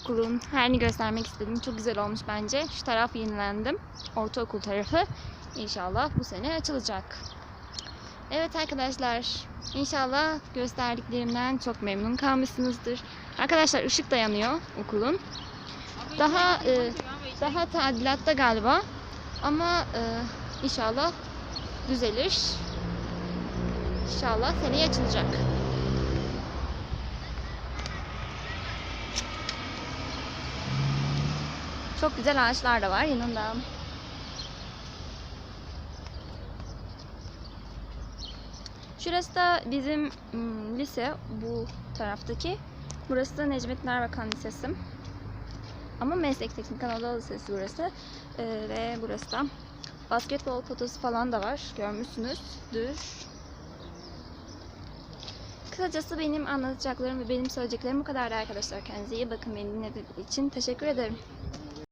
okulun halini göstermek istedim. Çok güzel olmuş bence. Şu taraf yenilendim. Ortaokul tarafı. İnşallah bu sene açılacak. Evet arkadaşlar. İnşallah gösterdiklerimden çok memnun kalmışsınızdır. Arkadaşlar ışık da yanıyor okulun. Daha e, daha tadilatta galiba. Ama e, inşallah düzelir. İnşallah seneye açılacak. Çok güzel ağaçlar da var yanında. Şurası da bizim mm, lise bu taraftaki. Burası da Necmettin Erbakan Lisesi. Ama Meslek Teknik Anadolu Lisesi burası. Ee, ve burası da basketbol potası falan da var. Görmüşsünüzdür. Kısacası benim anlatacaklarım ve benim söyleyeceklerim bu kadardı arkadaşlar. Kendinize iyi bakın. Beni dinlediğiniz için teşekkür ederim.